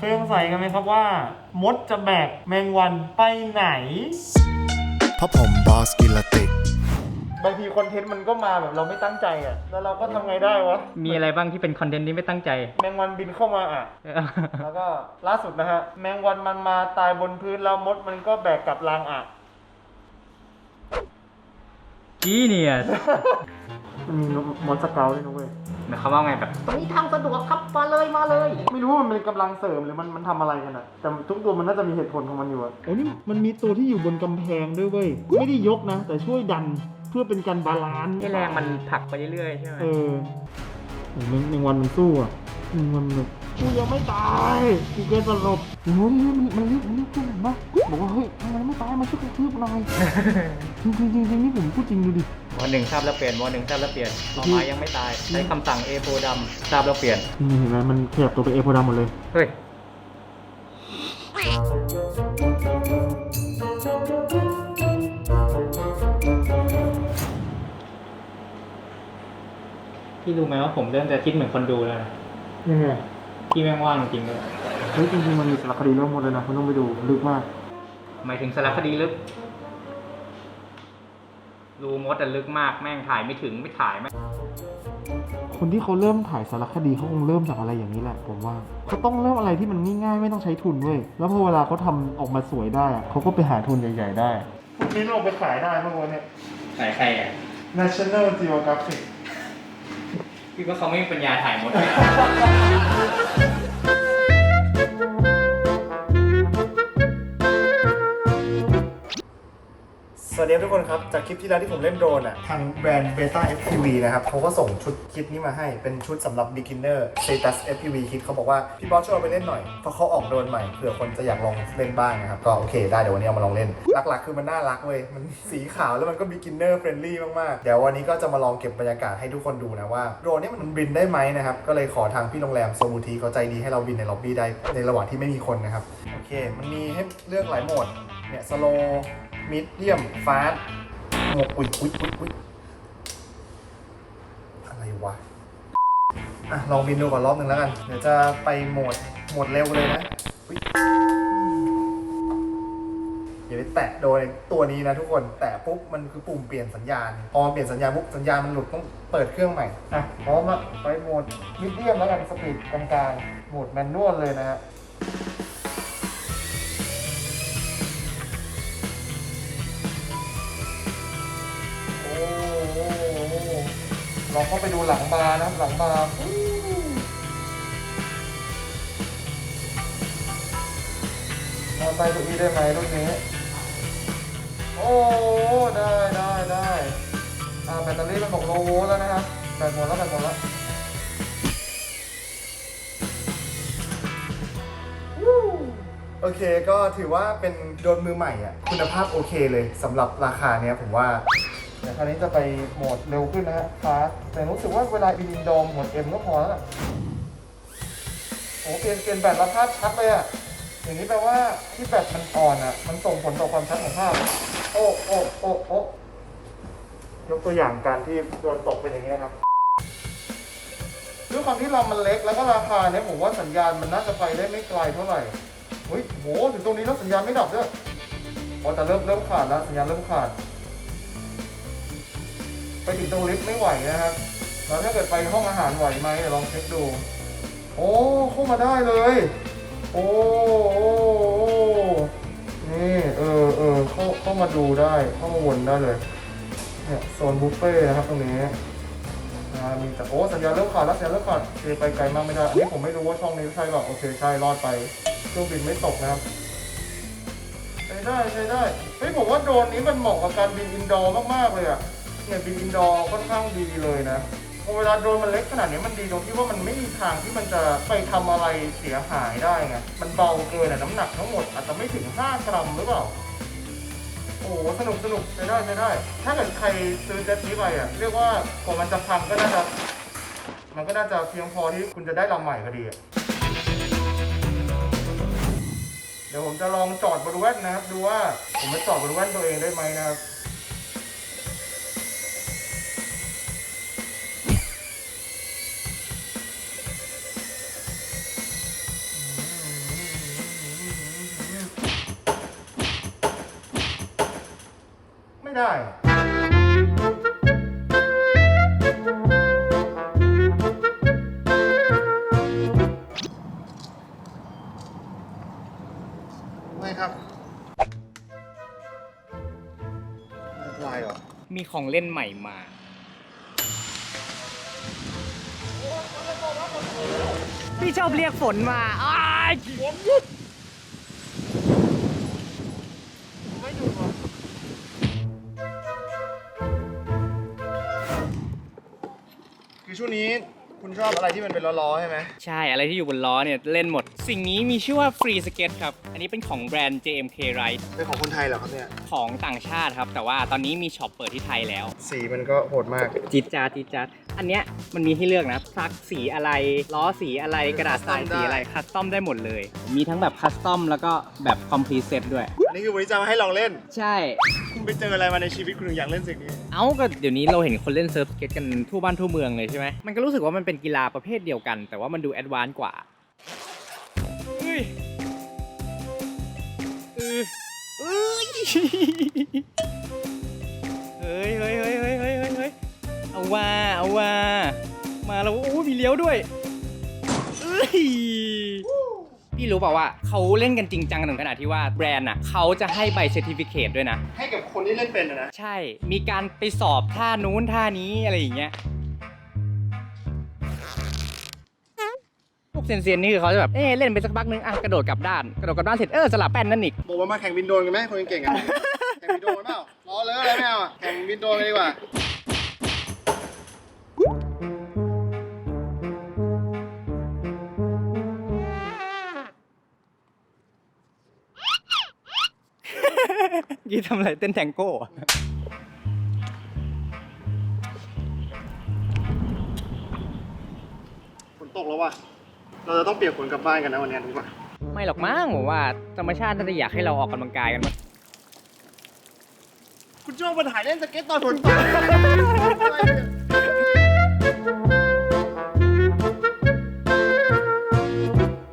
เคยสงสัยกันไหมครับว่า มดจะแบกแมงวันไปไหน เพราะผมบอสกิลติก บางทีคอนเทนต์มันก็มาแบบเราไม่ตั้งใจอะ แล้วเราก็ทำไงได้วะมีอะไรบ้างที่เป็นคอนเทนต์ที่ไม่ตั้งใจ แมงวันบินเข้ามาอะ แล้วก็ล่าสุดนะฮะ แมงวันมันมาตายบนพื้นแล้วมดมันก็แบกกลับรังอะ จีเนียสมันมีมดสเกลด้วยนะเว้ย หมายความว่าไงแบบตรงนี้ทางสะดวกครับมาเลยมาเลย ไม่รู้ว่ามันเป็นกำลังเสริมหรือมันมันทำอะไรกันอะแต่ทุกตัวมันน่าจะมีเหตุผลของมันอยู่อะโอ้นี่มันมีตัวที่อยู่บนกำแพงด้วยเว้ย ไม่ได้ยกนะ แต่ช่วยดันเพื่อเป็นการบาลานซ์ที่แรงมันผลักไปเรื่อยๆใช่ไหมเออโอ้แมงแมงวันมันสู้อะแมงวันแบบ กูยังไม่ตายกูเกินสลบโอ้ยมันมันเรียกมันเรียกเพื่อนเห็นปะบอกว่าเฮ้ยทำไมไม่ตายมาช่วยกระทืบหน่อยจริงจริงจริงจริงนี่ผมพูดจริงดูดิวันหนึ่งทราบแล้วเปลี่ยนวันหนึ่งทราบแล้วเปลี่ยนต่อมายังไม่ตายใช้คำสั่งเอโฟดำทราบแล้วเปลี่ยนนี่เห็นไหมมันขยับตัวเป็นเอโพดาหมดเลยเฮ้ยพี่รู้ไหมว่าผมเริ่มจะคิดเหมือนคนดูแล้วนะยังไง พี่แม่งว่างจริงเลยเฮ้ยจริงๆมันมีสารคดีเรื่องหมดเลยนะคุณต้องไปดูลึกมากหมายถึงสารคดีลึกรูมดแต่ลึกมากแม่งถ่ายไม่ถึงไม่ถ่ายไม่คนที่เขาเริ่มถ่ายสารคดีเขาคงเริ่มจากอะไรอย่างนี้แหละผมว่าเขาต้องเริ่มอะไรที่มันง่ายๆ ไม่ต้องใช้ทุนเว้ยแล้วพอเวลาเขาทำออกมาสวยได้อะเขาก็ไปหาทุนใหญ่ๆได้พวกนี้ลงไปขายได้พวกนี้ ถ่ายใครอะ National Geographic คิดว่าเขาไม่มีปัญญาถ่ายหมด วัสดีทุกคนครับ จากคลิปที่แล้วที่ผมเล่นโดรนอะ ทางแบรนด์ Beta FPV นะครับเขาก็ส่งชุดคิดนี้มาให้เป็นชุดสำหรับ beginner status FPV คิดเขาบอกว่าพี่บอสช่วยเอาไปเล่นหน่อย เพราะเขาออกโดรนใหม่เผื่อคนจะอยากลองเล่นบ้างนะครับ ก็โอเคได้เดี๋ยววันนี้เอามาลองเล่น หลักๆ คือมันน่ารักเว้ย มันสีขาวแล้วมันก็ beginner friendly มากๆ เดี๋ยววันนี้ก็จะมาลองเก็บบรรยากาศให้ทุกคนดูนะว่าโดรนนี่มันบินได้ไหมนะครับก็เลยขอทางพี่โรงแรมโซบูทีเขาใจดีให้เราบินในล็อบบี้ได้ในระหว่างที่ไม่มีคนนะครับโอเค มันมีให้เลือกหลายโหมดเนี่ย slow medium fast หมกอุ๊ยอุ๊ยอุ๊ยอุ๊ยอะไรวะ อะ ลองบินดูก่อนรอบหนึ่งแล้วกัน เดี๋ยวจะไปโหมดโหมดเร็วเลยนะอุ๊ยอย่าไปแตะโดนตัวนี้นะทุกคน แตะปุ๊บมันคือปุ่มเปลี่ยนสัญญาณ พอเปลี่ยนสัญญาณปุ๊บสัญญาณมันหลุดต้องเปิดเครื่องใหม่ อะพร้อมละไปโหมดมิดเดียมแล้วกันสปีดกลางๆ โหมดแมนนวลเลยนะฮะ เข้าไปดูหลังบาร์นะครับหลังบาร์อู้นอนใต้เก้าอี้ได้ไหมรุ่นนี้ โอ้ได้ได้ได้อ่าแบตเตอรี่มันบอกโลโวลต์แล้วนะครับแบตหมดแล้วแบตหมดแล้วโอเคก็ถือว่าเป็นโดนมือใหม่อะคุณภาพโอเคเลยสำหรับราคาเนี้ยผมว่า ดี๋ยวคราวนี้จะไปโหมดเร็วขึ้นนะฮะฟาสแต่รู้สึกว่าเวลาบินอินโดมโหมดเอ็มก็พอแล้วล่ะโอ้เปลี่ยนเปลี่ยนแบตแล้วภาพชัดเลยอะอย่างนี้แปลว่าที่แบตมันอ่อนอะมันส่งผลต่อความชัดของภาพ โอ้โอ้โอ้โอ้ยกตัวอย่างการที่โดนตกเป็นอย่างนี้ครับด้วยความที่เรามันเล็กแล้วก็ราคาเนี้ยผมว่าสัญญาณมันน่าจะไปได้ไม่ไกลเท่าไหร่เฮ้ยโหถึงตรงนี้แล้วสัญญาณไม่ดับด้วยโอ้แต่เริ่มเริ่มขาดแล้วสัญญาณเริ่มขาด ไปถึงตรงลิฟต์ไม่ไหวนะครับ แล้วถ้าเกิดไปห้องอาหารไหวไหมเดี๋ยวลองเช็คดู โอ้เข้ามาได้เลย โอ้โอ้นี่เออเออเข้าเข้ามาดูได้เข้ามาวนได้เลยเนี่ยโซนบุฟเฟ่นะครับตรงนี้มีแต่โอ้สัญญาเริ่มขาดแล้วสัญญาเริ่มขาดโอไปไกลมากไม่ได้ อันนี้ผมไม่รู้ว่าช่องนี้ใช่หรอโอเคใช่รอดไปเครื่องบินไม่ตกนะครับใช้ได้ใช้ได้เฮ้ยผมว่าโดรนนี้มันเหมาะกับการบินอินดอร์มากๆเลยอะ เนี่ยบินอินดอร์ค่อนข้างดีเลยนะพอเวลาโดรนมันเล็กขนาดนี้มันดีตรงที่ว่ามันไม่มีทางที่มันจะไปทำอะไรเสียหายได้ไง มันเบาเกินอะน้ำหนักทั้งหมดอาจจะไม่ถึง 5 กรัมหรือเปล่า โอ้สนุกสนุกใช้ได้ใช้ได้ ถ้าเกิดใครซื้อเซตนี้ไปอะ เรียกว่ากว่ามันจะพังก็น่าจะ มันก็น่าจะเพียงพอที่คุณจะได้ลำใหม่ก็ดี เดี๋ยวผมจะลองจอดบริเวณนะครับ ดูว่าผมจะจอดบริเวณตัวเองได้ไหมนะครับ ได้ ไม่ครับวายเหรอ มีของเล่นใหม่มา พี่ชอบเรียกฝนมาอ้ายฝนหยุด ช่วงนี้คุณชอบอะไรที่มันเป็นล้อๆใช่ไหมใช่อะไรที่อยู่บนล้อเนี่ยเล่นหมด สิ่งนี้มีชื่อว่า Free Skate ครับ อันนี้เป็นของแบรนด์ JMK Ride เป็นของคนไทยเหรอครับเนี่ย ของต่างชาติครับ แต่ว่าตอนนี้มีช็อปเปิดที่ไทยแล้ว สีมันก็โหดมาก จิตจาจิตจา อันเนี้ยมันมีให้เลือกนะซักสีอะไร ล้อสีอะไรกระดาษทรายคัสตอมได้สีอะไรคัสตอมได้หมดเลย มีทั้งแบบคัสตอมแล้วก็แบบคอมพลีเซตด้วย อันนี้คือวันนี้จะมาให้ลองเล่น ใช่ คุณไปเจออะไรมาในชีวิตคุณถึงอยากเล่นสิ่งนี้ เอ้าก็เดี๋ยวนี้เราเห็นคนเล่นเซิร์ฟสเก็ตกันทั่วบ้านทั่วเมืองเลยใช่ไหมมันก็รู้สึกว่ามันเป็นกีฬาประเภทเดียวกัน แต่ว่ามันดูแอดวานซ์กว่าเฮ้ยเออเอ้ย ว่าเอาว่า มาแล้วโอ้ยมีเลี้ยวด้วยเอ้ยพี่รู้เปล่าว่าเขาเล่นกันจริงจังถึงขนาดที่ว่าแบรนด์อะเขาจะให้ใบเซอร์ติฟิเคตด้วยนะ ให้กับคนที่เล่นเป็นอะนะ ใช่ มีการไปสอบท่านู้นท่านี้อะไรอย่างเงี้ย พวกเซียนๆนี่คือเขาจะแบบ เอ๊ะเล่นไปสักพักนึงอะกระโดดกลับด้าน กระโดดกลับด้านเสร็จเออสลับแป้นนั่นอีก บอกว่ามาแข่งบินโดรนกันไหมคนเก่งๆอะ แข่งบินโดรนกันเปล่ารอเลยอะไรไม่เอาอะแข่งบินโดรนกันดีกว่า ยี่ทำอะไรเต้นแทงโก้อะฝนตกแล้วว่ะ เราจะต้องเปียกฝนกลับบ้านกันนะวันนี้ถูกป่ะไม่หรอกมั้งผมว่าธรรมชาติน่าจะอยากให้เราออกกำลังกายกันมั้งคุณชอบมาถ่ายเล่นสเก็ตตอนฝนตกอะไรเนี่ย